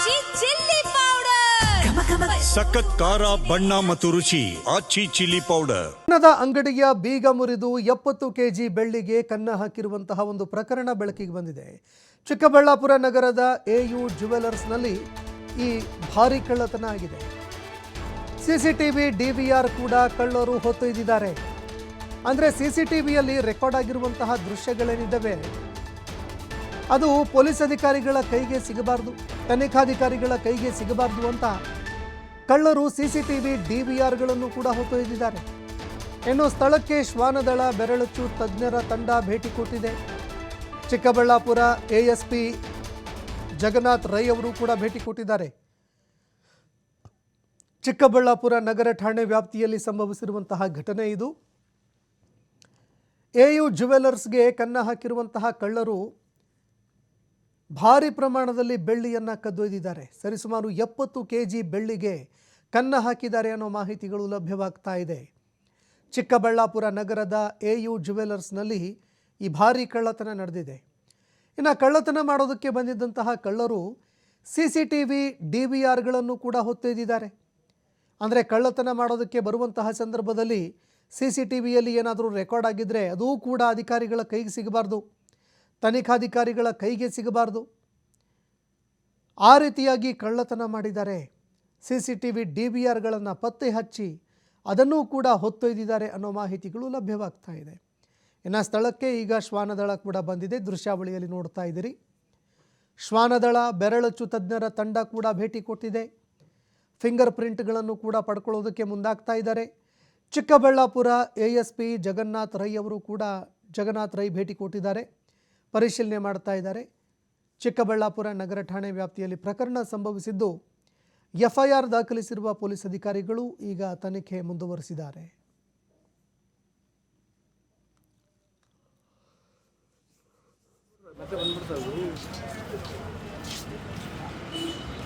ಆಚಿ chilli powder. ಸಖತ್ ಖಾರ ಬಣ್ಣ ಮತ್ತು ರುಚಿ ಆಚಿ ಚಿಲ್ಲಿ ಪೌಡರ್. ಚಿನ್ನದ ಅಂಗಡಿಯ ಬೀಗ ಮುರಿದು ಎಪ್ಪತ್ತು ಕೆಜಿ ಬೆಳ್ಳಿಗೆ ಕನ್ನ ಹಾಕಿರುವಂತಹ ಒಂದು ಪ್ರಕರಣ ಬೆಳಕಿಗೆ ಬಂದಿದೆ. ಚಿಕ್ಕಬಳ್ಳಾಪುರ ನಗರದ ಎಯು ಜುವೆಲರ್ಸ್ನಲ್ಲಿ ಈ ಭಾರಿ ಕಳ್ಳತನ ಆಗಿದೆ. ಸಿಸಿಟಿವಿ ಡಿವಿಆರ್ ಕೂಡ ಕಳ್ಳರು ಹೊತ್ತೊಯ್ದಿದ್ದಾರೆ ಅಂದರೆ ಸಿಸಿಟಿವಿಯಲ್ಲಿ ರೆಕಾರ್ಡ್ ಆಗಿರುವಂತಹ ದೃಶ್ಯಗಳೇನಿದ್ದಾವೆ? ಅದು ಪೊಲೀಸ್ ಅಧಿಕಾರಿಗಳ ಕೈಗೆ ಸಿಗಬಾರ್ದು, ತನಿಖಾಧಿಕಾರಿಗಳ ಕೈಗೆ ಸಿಗಬಾರ್ದು ಅಂತ ಕಳ್ಳರು ಸಿಸಿಟಿವಿ ಡಿವಿಆರ್ಗಳನ್ನು ಕೂಡ ಹೊತ್ತೊಯ್ದಿದ್ದಾರೆ. ಇನ್ನು ಸ್ಥಳಕ್ಕೆ ಶ್ವಾನದಳ ಬೆರಳಚ್ಚು ತಜ್ಞರ ತಂಡ ಭೇಟಿ ಕೊಟ್ಟಿದೆ. ಚಿಕ್ಕಬಳ್ಳಾಪುರ ಎಎಸ್ಪಿ ಜಗನ್ನಾಥ್ ರೈ ಅವರು ಕೂಡ ಭೇಟಿ ಕೊಟ್ಟಿದ್ದಾರೆ. ಚಿಕ್ಕಬಳ್ಳಾಪುರ ನಗರ ಠಾಣೆ ವ್ಯಾಪ್ತಿಯಲ್ಲಿ ಸಂಭವಿಸಿರುವಂತಹ ಘಟನೆ ಇದು. ಎಯು ಜುವೆಲರ್ಸ್ಗೆ ಕನ್ನ ಹಾಕಿರುವಂತಹ ಕಳ್ಳರು ಭಾರಿ ಪ್ರಮಾಣದಲ್ಲಿ ಬೆಳ್ಳಿಯನ್ನು ಕದ್ದೊಯ್ದಿದ್ದಾರೆ. ಸರಿಸುಮಾರು ಎಪ್ಪತ್ತು ಕೆ ಜಿ ಬೆಳ್ಳಿಗೆ ಕನ್ನ ಹಾಕಿದ್ದಾರೆ ಅನ್ನೋ ಮಾಹಿತಿಗಳು ಲಭ್ಯವಾಗ್ತಾ ಇದೆ. ಚಿಕ್ಕಬಳ್ಳಾಪುರ ನಗರದ ಎ ಯು ಜುವೆಲರ್ಸ್ನಲ್ಲಿ ಈ ಭಾರಿ ಕಳ್ಳತನ ನಡೆದಿದೆ. ಇನ್ನು ಕಳ್ಳತನ ಮಾಡೋದಕ್ಕೆ ಬಂದಿದ್ದಂತಹ ಕಳ್ಳರು C C T V, D V ಆರ್ಗಳನ್ನು ಕೂಡ ಹೊತ್ತೊಯ್ದಿದ್ದಾರೆ. ಅಂದರೆ ಕಳ್ಳತನ ಮಾಡೋದಕ್ಕೆ ಬರುವಂತಹ ಸಂದರ್ಭದಲ್ಲಿ ಸಿ ಸಿ ಟಿ ವಿಯಲ್ಲಿ ಏನಾದರೂ ರೆಕಾರ್ಡ್ ಆಗಿದ್ದರೆ ಅದೂ ಕೂಡ ಅಧಿಕಾರಿಗಳ ಕೈಗೆ ಸಿಗಬಾರ್ದು. ತನಿಖಾಧಿಕಾರಿಗಳ ಕೈಗೆ ಸಿಗಬಾರ್ದು. ಆ ರೀತಿಯಾಗಿ ಕಳ್ಳತನ ಮಾಡಿದ್ದಾರೆ. C C T V D B ಆರ್ಗಳನ್ನು ಪತ್ತೆ ಹಚ್ಚಿ ಅದನ್ನೂ ಕೂಡ ಹೊತ್ತೊಯ್ದಿದ್ದಾರೆ ಅನ್ನೋ ಮಾಹಿತಿಗಳು ಲಭ್ಯವಾಗ್ತಾ ಇದೆ. ಇನ್ನು ಸ್ಥಳಕ್ಕೆ ಈಗ ಶ್ವಾನದಳ ಕೂಡ ಬಂದಿದೆ. ದೃಶ್ಯಾವಳಿಯಲ್ಲಿ ನೋಡ್ತಾ ಇದ್ದೀರಿ. ಶ್ವಾನದಳ, ಬೆರಳಚ್ಚು ತಜ್ಞರ ತಂಡ ಕೂಡ ಭೇಟಿ ಕೊಟ್ಟಿದೆ. ಫಿಂಗರ್ ಪ್ರಿಂಟ್ಗಳನ್ನು ಕೂಡ ಪಡ್ಕೊಳ್ಳೋದಕ್ಕೆ ಮುಂದಾಗ್ತಾ ಇದ್ದಾರೆ. Chikkaballapura A S P Jagannath Rai ಅವರು ಕೂಡ ಜಗನ್ನಾಥ್ ರೈ ಭೇಟಿ ಕೊಟ್ಟಿದ್ದಾರೆ. ಪರಿಶೀಲನೆ ಮಾಡ್ತಾ ಇದ್ದಾರೆ. ಚಿಕ್ಕಬಳ್ಳಾಪುರ ನಗರ ಠಾಣೆ ವ್ಯಾಪ್ತಿಯಲ್ಲಿ ಪ್ರಕರಣ ಸಂಭವಿಸಿದ್ದು ಎಫ್ಐಆರ್ ದಾಖಲಿಸಿರುವ ಪೊಲೀಸ್ ಅಧಿಕಾರಿಗಳು ಈಗ ತನಿಖೆ ಮುಂದುವರಿಸಿದ್ದಾರೆ.